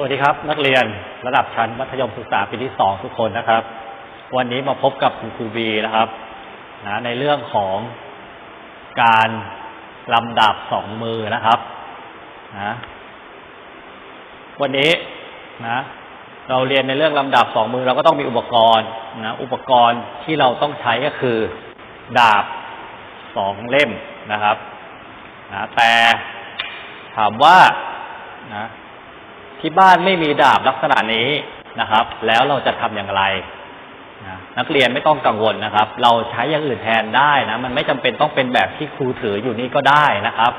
สวัสดีครับ นักเรียนระดับชั้นมัธยมศึกษาปีที่สองทุกคนนะครับ วันนี้มาพบกับคุณครูบีนะครับนะในเรื่องของการลำดับสองมือนะครับนะวันนี้นะ เราเรียนในเรื่องลำดับสองมือเราก็ต้องมีอุปกรณ์นะอุปกรณ์ที่เราต้องใช้ก็คือ ดาบสองเล่มนะครับนะแต่ถามว่านะ ที่บ้านไม่มีดาบลักษณะนี้นะครับ แล้วเราจะทำอย่างไรนะนักเรียนไม่ต้องกังวลนะครับ เราใช้อย่างอื่นแทนได้นะมันไม่จำเป็นต้องเป็นแบบที่ครูถืออยู่นี่ก็ได้นะครับ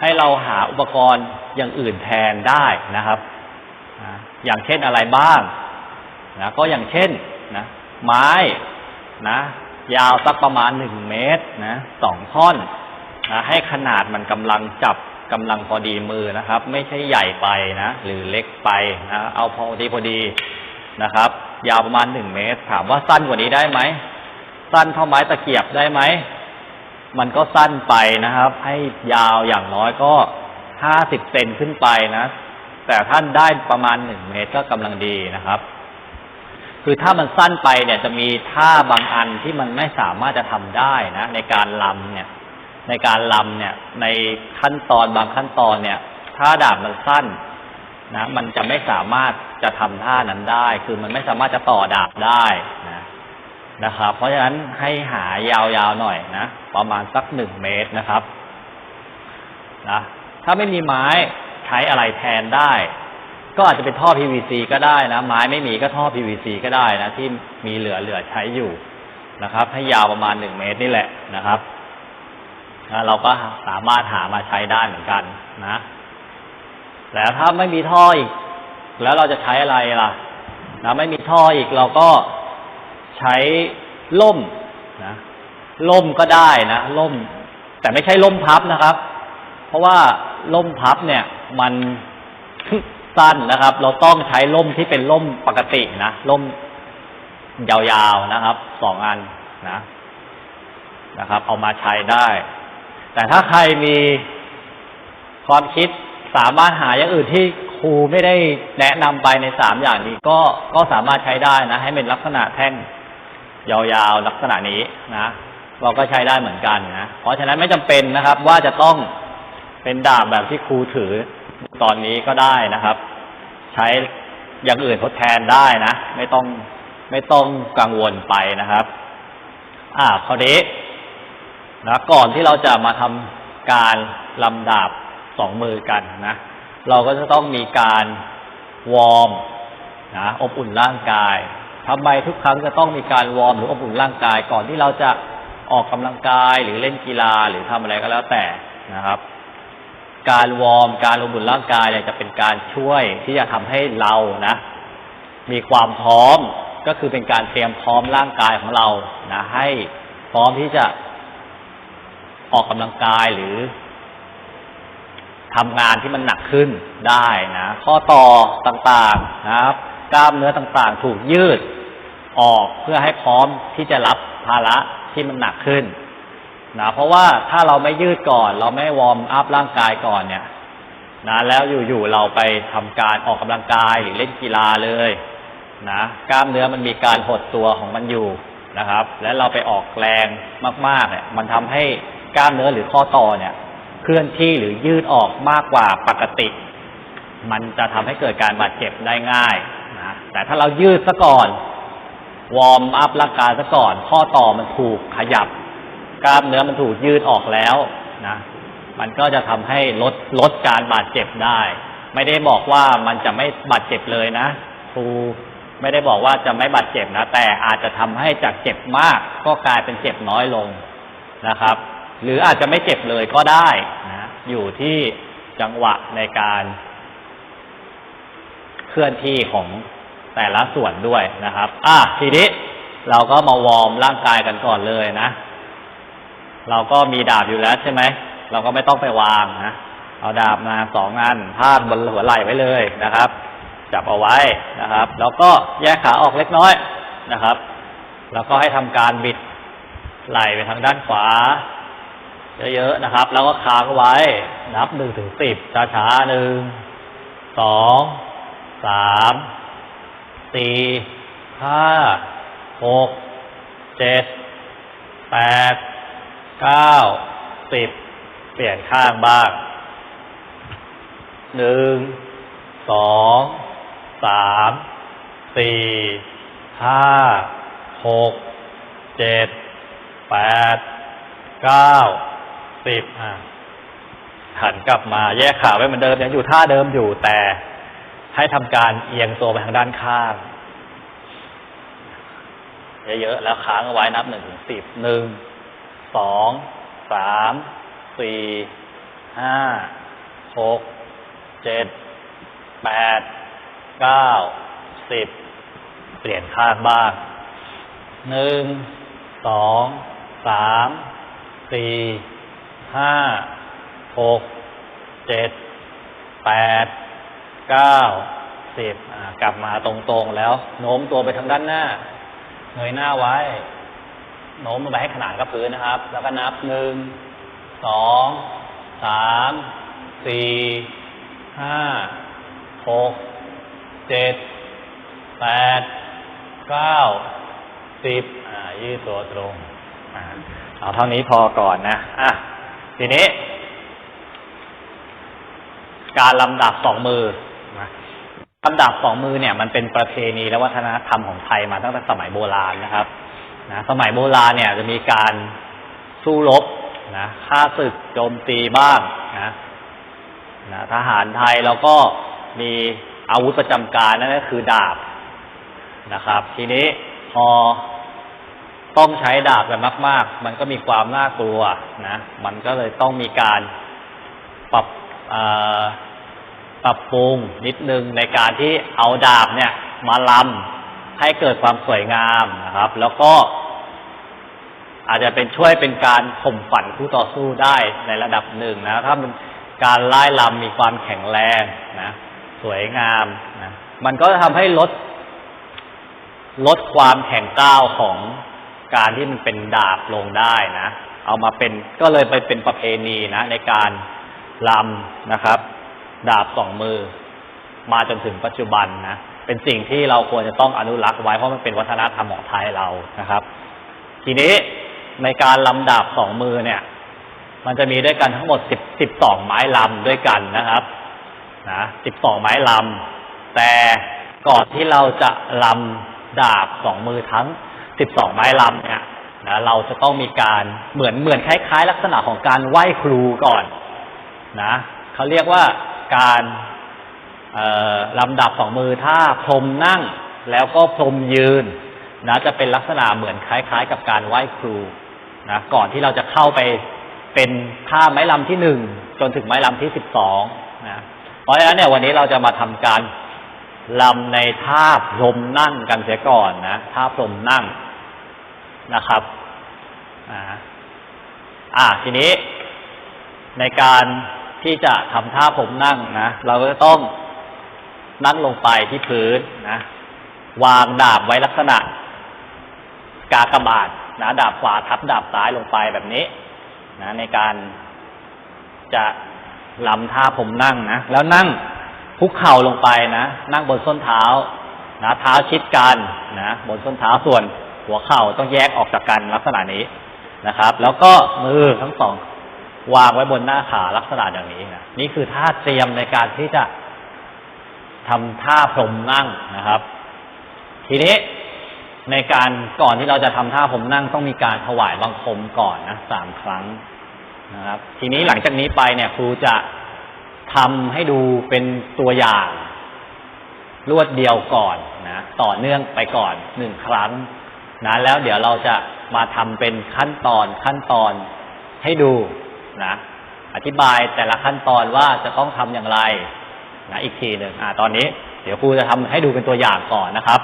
ให้เราหาอุปกรณ์อย่างอื่นแทนได้นะครับนะอย่างเช่นอะไรบ้างนะก็อย่างเช่นนะไม้นะยาวสักประมาณหนึ่งเมตรนะสองท่อนนะให้ขนาดมันกำลังจับ กำลังพอดีมือนะครับ ไม่ใช่ใหญ่ไปนะ หรือเล็กไปนะเอาพอดีพอดีนะครับ ยาวประมาณหนึ่งเมตร ถามว่าสั้นกว่านี้ได้ไหมสั้นเท่าไม้ตะเกียบได้ไหมมันก็สั้นไปนะครับ ให้ยาวอย่างน้อยก็ห้าสิบเซนขึ้นไปนะ แต่ท่านได้ประมาณหนึ่งเมตรก็กำลังดีนะครับ คือถ้ามันสั้นไปเนี่ยจะมีท่าบางอันที่มันไม่สามารถจะทำได้นะ ในการลำเนี่ย ในการลำเนี่ย ในขั้นตอนบางขั้นตอนเนี่ยท่าดาบมันสั้นนะมันจะไม่สามารถจะทำท่านั้นได้ คือมันไม่สามารถจะต่อดาบได้นะนะครับ เพราะฉะนั้นให้หายาวๆหน่อยนะประมาณสักหนึ่งเมตรนะครับนะถ้าไม่มีไม้ใช้อะไรแทนได้ ก็อาจจะเป็นท่อ PVC ก็ได้นะ ไม้ไม่มีก็ท่อ PVC ก็ได้นะ ที่มีเหลือเหลือใช้อยู่นะครับ ให้ยาวประมาณหนึ่งเมตรนี่แหละนะครับ แล้วเราก็สามารถหามาใช้ได้เหมือนกันนะ แล้วถ้าไม่มีท่ออีก แล้วเราจะใช้อะไรล่ะ นะไม่มีท่ออีกเราก็ใช้ล่มนะล่มก็ได้นะล่ม แต่ไม่ใช่ล่มพับนะครับ เพราะว่าล่มพับเนี่ย มันสั้นนะครับ เราต้องใช้ล่มที่เป็นล่มปกตินะล่มยาวๆนะครับสองอันนะนะครับ เอามาใช้ได้ แต่ถ้าใครมีความคิดสามารถหาอย่างอื่นที่ครูไม่ได้แนะนำไปในสามอย่างนี้ก็ก็สามารถใช้ได้นะ ให้เป็นลักษณะแท่งยาวๆลักษณะนี้นะเราก็ใช้ได้เหมือนกันนะเพราะฉะนั้นไม่จำเป็นนะครับ ว่าจะต้องเป็นดาบแบบที่ครูถือตอนนี้ก็ได้นะครับ ใช้อย่างอื่นทดแทนได้นะ ไม่ต้องไม่ต้องกังวลไปนะครับ อ่าคราวนี้ นะก่อนที่เราจะมาทำการลำดาบสองมือกันนะ เราก็จะต้องมีการวอร์มนะอบอุ่นร่างกายทำไมทุกครั้งจะต้องมีการวอร์มหรืออบอุ่นร่างกาย ก่อนที่เราจะออกกำลังกายหรือเล่นกีฬาหรือทำอะไรก็แล้วแต่นะครับ การวอร์มการอบอุ่นร่างกายเนี่ยจะเป็นการช่วยที่จะทำให้เรานะ มีความพร้อมก็คือเป็นการเตรียมพร้อมร่างกายของเรานะ ให้พร้อมที่จะ ออกกำลังกายหรือทำงานที่มันหนักขึ้นได้นะ ข้อต่อต่างๆนะครับ กล้ามเนื้อต่างๆ ถูกยืดออกเพื่อให้พร้อมที่จะรับภาระที่มันหนักขึ้นนะเพราะว่าถ้าเราไม่ยืดก่อน เราไม่วอร์มอัพร่างกายก่อนเนี่ยนะแล้วอยู่ๆเราไปทำการออกกำลังกายหรือเล่นกีฬาเลยนะกล้ามเนื้อมันมีการหดตัวของมันอยู่นะครับ และเราไปออกแรงมากๆเนี่ยมันทำให้ กล้ามเนื้อหรือข้อต่อเนี่ย เคลื่อนที่หรือยืดออกมากกว่าปกติ มันจะทำให้เกิดการบาดเจ็บได้ง่ายนะแต่ถ้าเรายืดซะก่อน วอร์มอัพร่างกายซะก่อน ข้อต่อมันถูกขยับ กล้ามเนื้อมันถูกยืดออกแล้วนะมันก็จะทำให้ลดลดการบาดเจ็บได้ ไม่ได้บอกว่ามันจะไม่บาดเจ็บเลยนะครูไม่ได้บอกว่าจะไม่บาดเจ็บนะ แต่อาจจะทำให้จากเจ็บมากก็กลายเป็นเจ็บน้อยลงนะครับ หรืออาจจะไม่เจ็บเลยก็ได้นะอยู่ที่จังหวะในการเคลื่อนที่ของแต่ละส่วนด้วยนะครับ อะทีนี้เราก็มาวอร์มร่างกายกันก่อนเลยนะ เราก็มีดาบอยู่แล้วใช่ไหม เราก็ไม่ต้องไปวางนะ เอาดาบมาสองอันพาดบนหัวไหล่ไว้เลยนะครับ จับเอาไว้นะครับ แล้วก็แยกขาออกเล็กน้อยนะครับ แล้วก็ให้ทำการบิดไหล่ไปทางด้านขวา เยอะๆนะครับ แล้วก็ค้างไว้ นับหนึ่งถึงสิบช้าๆหนึ่งสองสามสี่ห้าหกเจ็ดแปดเก้าสิบเปลี่ยนข้างบ้างหนึ่งสองสามสี่ห้าหกเจ็ดแปดเก้า สิบอะหันกลับมาแยกขาไว้เหมือนเดิมยังอยู่ท่าเดิมอยู่แต่ให้ทำการเอียงตัวไปทางด้านข้างเยอะๆแล้วค้างเอาไว้นับหนึ่งถึงสิบหนึ่งสองสามสี่ห้าหกเจ็ดแปดเก้าสิบเปลี่ยนข้างบ้างหนึ่งสองสามสี่ ห้าหกเจ็ดแปดเก้าสิบกลับมาตรงๆ แล้ว โน้มตัวไปทางด้านหน้าเงยหน้าไว้ โน้มลงไปให้ขนานกับพื้นนะครับ แล้วก็นับหนึ่งสองสามสี่ห้าหกเจ็ดแปดเก้าสิบยืดตัวตรงเอาเท่านี้พอก่อนนะ อะ ทีนี้ การลำดับสองมือนะลำดับสองมือเนี่ย มันเป็นประเพณีและวัฒนธรรมของไทยมาตั้งแต่สมัยโบราณนะครับนะสมัยโบราณเนี่ยจะมีการสู้รบนะฆ่าศึกโจมตีบ้างนะนะทหารไทยเราก็มีอาวุธประจำการนั่นก็คือดาบนะครับ ทีนี้พอ ต้องใช้ดาบกันมาก ๆ มันก็มีความน่ากลัวนะ มันก็เลยต้องมีการปรับปรับปรุงนิดนึงในการที่เอาดาบเนี่ย มาลำให้เกิดความสวยงามนะครับ แล้วก็อาจจะเป็นช่วยเป็นการข่มฝันคู่ต่อสู้ได้ในระดับหนึ่งนะ ถ้ามันการไล่ลำมีความแข็งแรงนะ สวยงามนะ มันก็ทำให้ลดลดความแข็งก้าวของ การที่มันเป็นดาบลงได้นะ เอามาเป็นก็เลยไปเป็นประเพณีนะ ในการลำนะครับ ดาบสองมือ มาจนถึงปัจจุบันนะเป็นสิ่งที่เราควรจะต้องอนุรักษ์ไว้เพราะมันเป็นวัฒนธรรมของไทยเรานะครับ ทีนี้ในการลำดาบสองมือเนี่ย มันจะมีด้วยกันทั้งหมดสิบสิบสองไม้ลำด้วยกันนะครับนะสิบสองไม้ลำแต่ก่อนที่เราจะลำดาบสองมือทั้ง สิบสองไม้ลำเนี่ยนะเราจะต้องมีการเหมือนเหมือนคล้ายๆ ลักษณะของการไหว้ครูก่อนนะเขาเรียกว่าการลำดับสองมือถ้าพรมนั่งแล้วก็พรมยืนนะจะเป็นลักษณะเหมือนคล้าย ๆ กับการไหว้ครูนะก่อนที่เราจะเข้าไปเป็นท่าไม้ลำที่หนึ่งจนถึงไม้ลำที่สิบสองนะเพราะฉะนั้นเนี่ยวันนี้เราจะมาทำการลำในท่าพรมนั่งกันเสียก่อนนะท่าพรมนั่ง นะครับอ่าทีนี้ในการที่จะทำท่าผมนั่งนะ เราก็จะต้องนั่งลงไปที่พื้นนะ วางดาบไว้ลักษณะ กากบาทนะดาบขวาทับดาบซ้ายลงไปแบบนี้นะในการจะลำท่าผมนั่งนะ แล้วนั่งคุกเข่าลงไปนะ นั่งบนส้นเท้านะเท้าชิดกันนะบนส้นเท้าส่วน หัวเข่าต้องแยกออกจากกันลักษณะนี้นะครับ แล้วก็มือทั้งสองวางไว้บนหน้าขาลักษณะอย่างนี้นะนี่คือท่าเตรียมในการที่จะทำท่าพรมนั่งนะครับ ทีนี้ในการก่อนที่เราจะทำท่าผมนั่งต้องมีการถวายบังคมก่อนนะสามครั้งนะครับ ทีนี้หลังจากนี้ไปเนี่ยครูจะทำให้ดูเป็นตัวอย่าง รวดเดียวก่อนนะต่อเนื่องไปก่อนหนึ่งครั้ง นะแล้วเดี๋ยวเราจะมาทำเป็นขั้นตอนขั้นตอนให้ดูนะอธิบายแต่ละขั้นตอนว่าจะต้องทำอย่างไรนะอีกทีหนึ่งอ่า ตอนนี้ เดี๋ยวครูจะทำให้ดูเป็นตัวอย่างก่อนนะครับ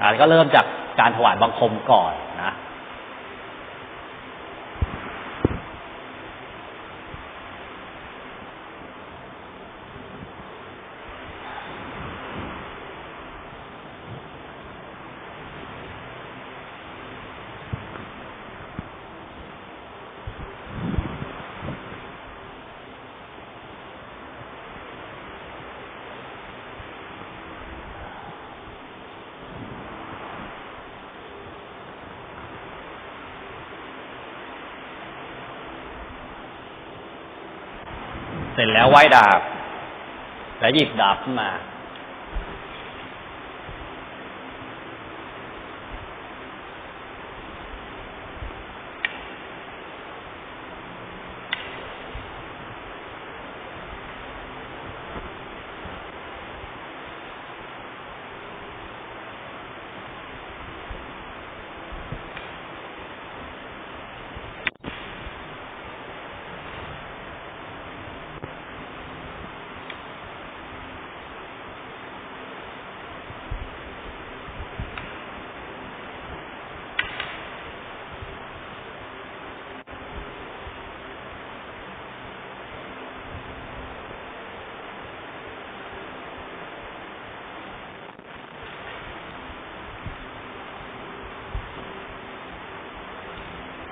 อ่าก็เริ่มจากการถวายบังคมก่อน เสร็จแล้วไหว้ดาบ แล้วหยิบดาบขึ้นมา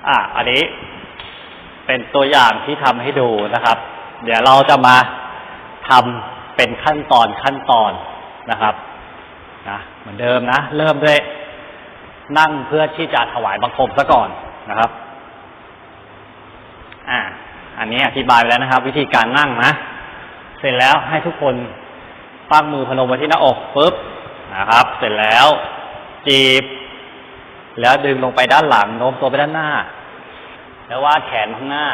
อะอันนี้เป็นตัวอย่างที่ทำให้ดูนะครับ เดี๋ยวเราจะมาทำเป็นขั้นตอนขั้นตอนนะครับนะเหมือนเดิมนะ เริ่มด้วยนั่งเพื่อที่จะถวายบังคมซะก่อนนะครับ อ่า อันนี้อธิบายไปแล้วนะครับ วิธีการนั่งนะ เสร็จแล้วให้ทุกคนตั้งมือพนมไว้ที่หน้าอกปุ๊บนะครับ เสร็จแล้วจีบ แล้วดึงลงไปด้านหลังโน้มตัวไปด้านหน้า แล้ววาดแขนข้างหน้า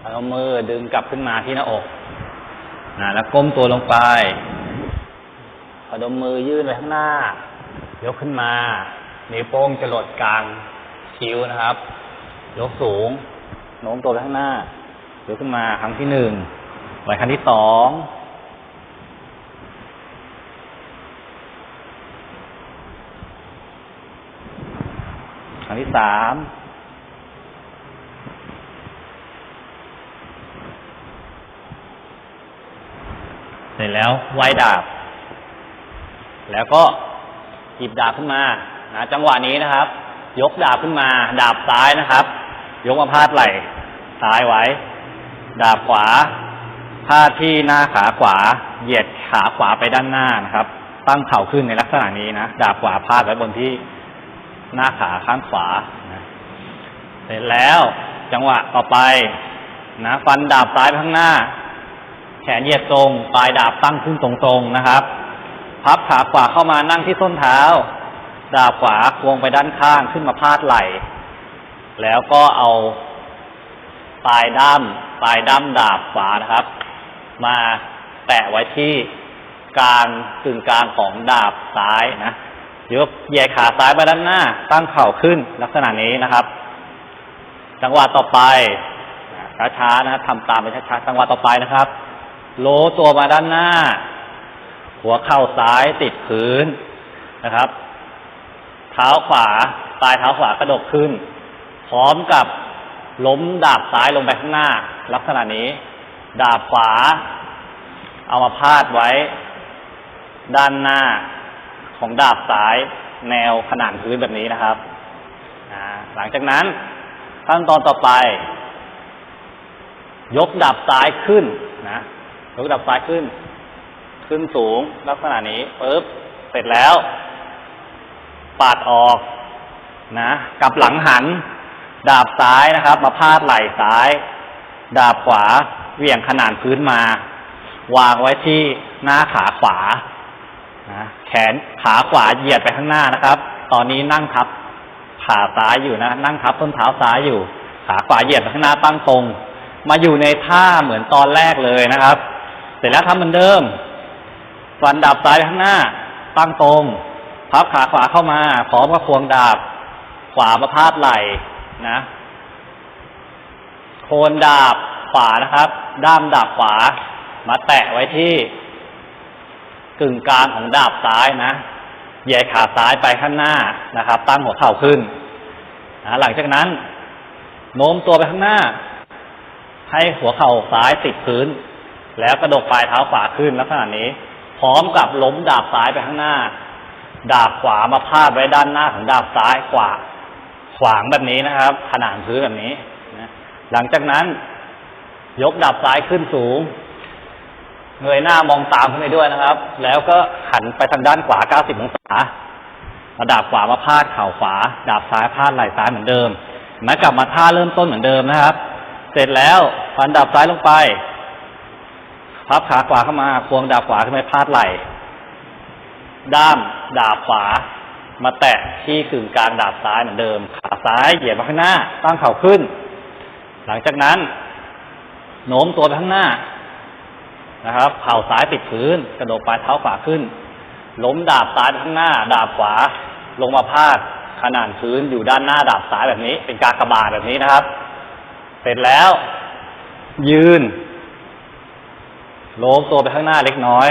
เอามือดึงกลับขึ้นมาที่หน้าอกนะแล้วก้มตัวลงไปพนมมือยื่นไปข้างหน้า ยกขึ้นมา นิ้วโป้งจะหลดกลางคิ้วนะครับ ยกสูง โน้มตัวไปข้างหน้า ยกขึ้นมาครั้งที่หนึ่งไว้ครั้งที่สองครั้งที่สาม ร็จแล้วไหว้ดาบ แล้วก็หยิบดาบขึ้นมานะจังหวะนี้นะครับ ยกดาบขึ้นมา ดาบซ้ายนะครับ ยกมาพาดไหล่ซ้ายไว้ ดาบขวาพาดที่หน้าขาขวา เหยียดขาขวาไปด้านหน้านะครับ ตั้งเข่าขึ้นในลักษณะนี้นะดาบขวาพาดไว้บนที่หน้าขาข้างขวานะเสร็จแล้วจังหวะต่อไปนะฟันดาบซ้ายไปข้างหน้า แขนเหยียดตรง ปลายดาบตั้งขึ้นตรงๆนะครับ พับขาขวาเข้ามานั่งที่ส้นเท้า ดาบขวาควงไปด้านข้างขึ้นมาพาดไหล่ แล้วก็เอาปลายด้ามปลายด้ามดาบขวานะครับ มาแตะไว้ที่กลางกึ่งกลางของดาบซ้ายนะยกเหยียดขาซ้ายไปด้านหน้า ตั้งเข่าขึ้นลักษณะนี้นะครับ จังหวะต่อไปช้าๆนะทำตามไปช้าๆจังหวะต่อไปนะครับ โลตัวมาด้านหน้า หัวเข่าซ้ายติดพื้นนะครับ เท้าขวาปลายเท้าขวากระดกขึ้น พร้อมกับล้มดาบซ้ายลงไปข้างหน้า ลักษณะนี้ ดาบขวา เอามาพาดไว้ ด้านหน้าของดาบซ้ายแนวขนานพื้นแบบนี้นะครับหลังจากนั้นขั้นตอนต่อไป ยกดาบซ้ายขึ้นนะ ยกดาบซ้ายขึ้น ขึ้นสูงลักษณะนี้ปุ๊บเสร็จแล้ว ปาดออกนะกลับหลังหัน ดาบซ้ายนะครับ มาพาดไหล่ซ้าย ดาบขวาเหวี่ยงขนานพื้นมา วางไว้ที่หน้าขาขวานะแขนขาขวาเหยียดไปข้างหน้านะครับ ตอนนี้นั่งทับขาซ้ายอยู่นะ นั่งทับต้นเท้าซ้ายอยู่ ขาขวาเหยียดไปข้างหน้าตั้งตรง มาอยู่ในท่าเหมือนตอนแรกเลยนะครับ เสร็จแล้วทำเหมือนเดิม ฟันดาบซ้ายข้างหน้า ตั้งตรง พับขาขวาเข้ามา พร้อมกับควงดาบ ขวามาพาดไหล่นะ โคนดาบขวานะครับ ด้ามดาบขวา มาแตะไว้ที่ กึ่งกลางของดาบซ้ายนะเหยียดขาซ้ายไปข้างหน้านะครับ ตั้งหัวเข่าขึ้นนะหลังจากนั้น โน้มตัวไปข้างหน้า ให้หัวเข่าซ้ายติดพื้น แล้วกระดกปลายเท้าขวาขึ้นลักษณะนี้ พร้อมกับล้มดาบซ้ายไปข้างหน้า ดาบขวามาพาดไว้ด้านหน้าของดาบซ้ายขวาขวางแบบนี้นะครับ ขนานพื้นแบบนี้นะหลังจากนั้น ยกดาบซ้ายขึ้นสูง เงยหน้ามองตามขึ้นไปด้วยนะครับ แล้วก็หันไปทางด้านขวา 90 องศาเอาดาบขวามาพาดเข่าขวา ดาบซ้ายพาดไหล่ซ้ายเหมือนเดิมมากลับมาท่าเริ่มต้นเหมือนเดิมนะครับ เสร็จแล้วฟันดาบซ้ายลงไป พับขาขวาเข้ามา ควงดาบขวาขึ้นไปพาดไหล่ ด้ามดาบขวา มาแตะที่กึ่งกลางดาบซ้ายเหมือนเดิม ขาซ้ายเหยียดมาข้างหน้า ตั้งเข่าขึ้น หลังจากนั้นโน้มตัวไปข้างหน้านะครับ เข่าซ้ายติดพื้น กระโดดปลายเท้าขวาขึ้น ล้มดาบซ้ายข้างหน้า ดาบขวา ลงมาพาดขนานพื้นอยู่ด้านหน้าดาบซ้ายแบบนี้ เป็นการกระบาทแบบนี้นะครับ เสร็จแล้ว ยืน โน้มตัวไปข้างหน้าเล็กน้อย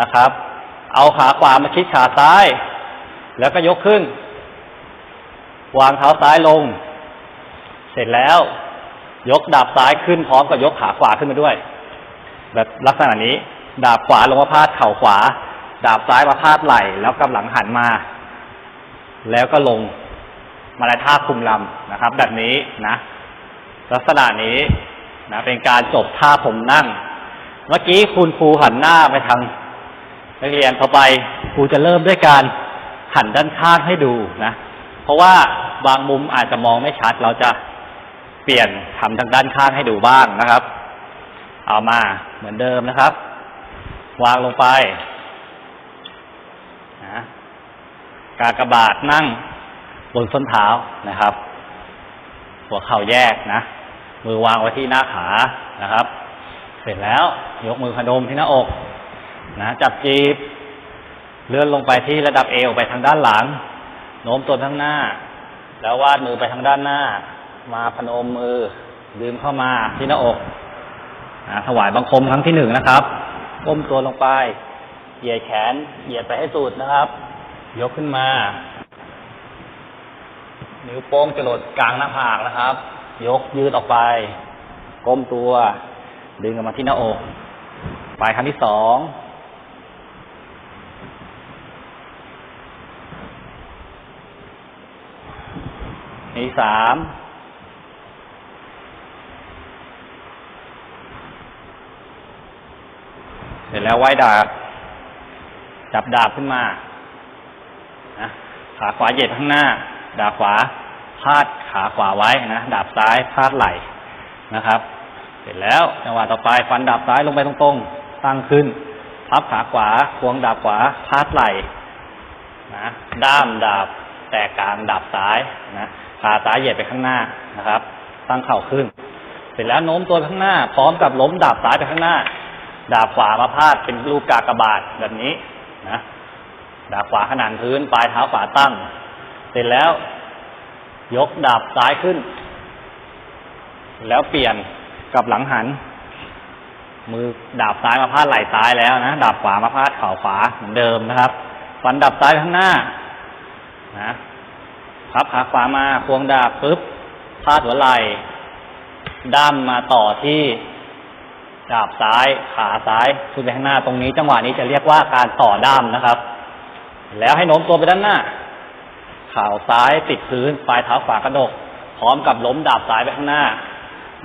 นะครับ เอาขาขวามาชิดขาซ้าย แล้วก็ยกขึ้น วางเท้าซ้ายลง เสร็จแล้ว ยกดาบซ้ายขึ้นพร้อมกับยกขาขวาขึ้นมาด้วย แบบลักษณะนี้ ดาบขวาลงมาพาดเข่าขวา ดาบซ้ายมาพาดไหล่ แล้วกำหลังหันมา แล้วก็ลงมาในท่าคุมลำนะครับ แบบนี้นะ ลักษณะนี้นะเป็นการจบท่าผมนั่ง เมื่อกี้คุณครูหันหน้าไปทางนักเรียนต่อไปครูจะเริ่มด้วยการหันด้านข้างให้ดูนะ เพราะว่าบางมุมอาจจะมองไม่ชัด เราจะเปลี่ยนทำทางด้านข้างให้ดูบ้างนะครับ เอามาเหมือนเดิมนะครับ วางลงไปนะกากบาทนั่งบนส้นเท้านะครับ หัวเข่าแยกนะ มือวางไว้ที่หน้าขานะครับ เสร็จแล้ว ยกมือพนมที่หน้าอก นะจับจีบ เลื่อนลงไปที่ระดับเอวไปทางด้านหลัง โน้มตัวข้างหน้า แล้ววาดมือไปทางด้านหน้า มาพนมมือดึงเข้ามาที่หน้าอกนะถวายบังคมครั้งที่หนึ่งนะครับ ก้มตัวลงไป เหยียดแขน เหยียดไปให้สุดนะครับ ยกขึ้นมา นิ้วโป้งจรดกลางหน้าผากนะครับ ยกยืดออกไป ก้มตัว ดึงออกมาที่หน้าอกไปครั้งที่สองที่สามเสร็จแล้วไหว้ดาบ จับดาบขึ้นมานะขาขวาเหยียดข้างหน้า ดาบขวาพาดขาขวาไว้นะ ดาบซ้ายพาดไหล่นะครับ เสร็จแล้วจังหวะต่อไปฟันดาบซ้ายลงไปตรงๆ ตั้งขึ้น พับขาขวาควงดาบขวาพาดไหล่นะด้ามดาบแตกกลางดาบซ้ายนะขาซ้ายเหยียดไปข้างหน้านะครับ ตั้งเข่าขึ้น เสร็จแล้วโน้มตัวข้างหน้า พร้อมกับล้มดาบซ้ายไปข้างหน้า ดาบขวามาพาดเป็นรูปกากบาทแบบนี้นะดาบขวาขนานพื้น ปลายเท้าขวาตั้ง เสร็จแล้ว ยกดาบซ้ายขึ้น แล้วเปลี่ยน กับหลังหัน มือดาบซ้ายมาพาดไหล่ซ้ายแล้วนะดาบขวามาพาดเข่าขวาเหมือนเดิมนะครับ ฟันดาบซ้ายไปข้างหน้านะพับขาขวามาควงดาบปุ๊บพาดหัวไหล่ด้ามมาต่อที่ดาบซ้ายขาซ้ายขึ้นไปข้างหน้าตรงนี้ จังหวะนี้จะเรียกว่าการต่อด้ามนะครับ แล้วให้โน้มตัวไปด้านหน้าข่าวซ้ายติดพื้นปลายเท้าขวากระดก พร้อมกับล้มดาบซ้ายไปข้างหน้า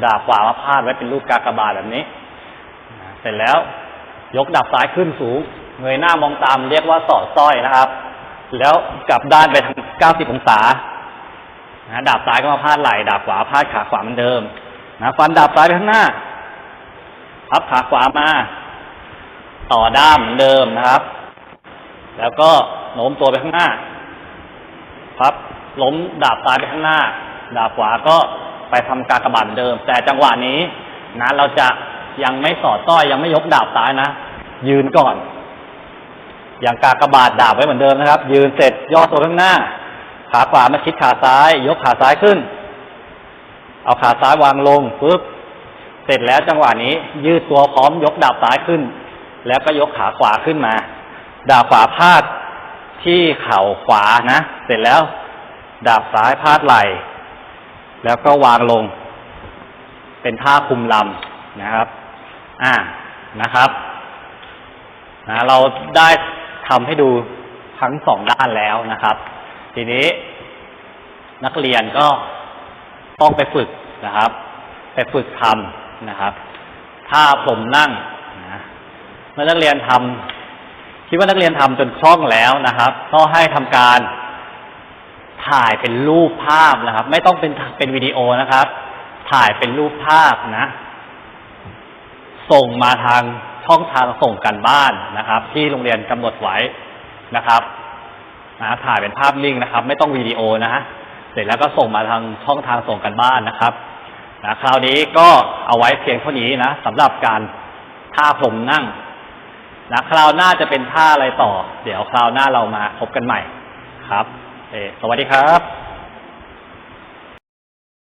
ดาบขวามาพาดไว้เป็นรูปกากบาทแบบนี้ เสร็จแล้วยกดาบซ้ายขึ้นสูง เงยหน้ามองตามเรียกว่าสอดสร้อยนะครับ แล้วกลับด้านไปทาง 90 องศานะดาบซ้ายก็มาพาดไหล่ดาบขวาพาดขาขวาเหมือนเดิมนะฟันดาบซ้ายไปข้างหน้าพับขาขวามา ต่อด้ามเหมือนเดิมนะครับ แล้วก็โน้มตัวไปข้างหน้าพับล้มดาบซ้ายไปข้างหน้า ดาบขวาก็ ไปทำกากบาทเหมือนเดิม แต่จังหวะนี้นะเราจะยังไม่สอดสร้อยยังไม่ยกดาบซ้ายนะ ยืนก่อน อย่างกากบาทดาบไว้เหมือนเดิมนะครับ ยืนเสร็จย่อตัวข้างหน้า ขาขวามาชิดขาซ้าย ยกขาซ้ายขึ้น เอาขาซ้ายวางลงปุ๊บเสร็จแล้วจังหวะนี้ ยืดตัวพร้อมยกดาบซ้ายขึ้น แล้วก็ยกขาขวาขึ้นมา ดาบขวาพาดที่เข่าขวานะ เสร็จแล้ว ดาบซ้ายพาดไหล่ แล้วก็วางลง เป็นท่าคุมลำนะครับ อ่านะครับนะเราได้ทำให้ดูทั้งสองด้านแล้วนะครับ ทีนี้นักเรียนก็ต้องไปฝึกนะครับ ไปฝึกทำนะครับถ้าผมนั่งนะเมื่อนักเรียนทำคิดว่านักเรียนทำจนคล่องแล้วนะครับ ก็ให้ทำการ ถ่ายเป็นรูปภาพนะครับ ไม่ต้องเป็นเป็นวิดีโอนะครับ ถ่ายเป็นรูปภาพนะ ส่งมาทางช่องทางส่งกันบ้านนะครับ ที่โรงเรียนกำหนดไว้นะครับนะถ่ายเป็นภาพนิ่งนะครับ ไม่ต้องวิดีโอนะฮะเสร็จแล้วก็ส่งมาทางช่องทางส่งกันบ้านนะครับนะคราวนี้ก็เอาไว้เพียงเท่านี้นะสำหรับการท่าพรมนั่งนะคราวหน้าจะเป็นท่าอะไรต่อ เดี๋ยวคราวหน้าเรามาพบกันใหม่ครับ สวัสดีครับ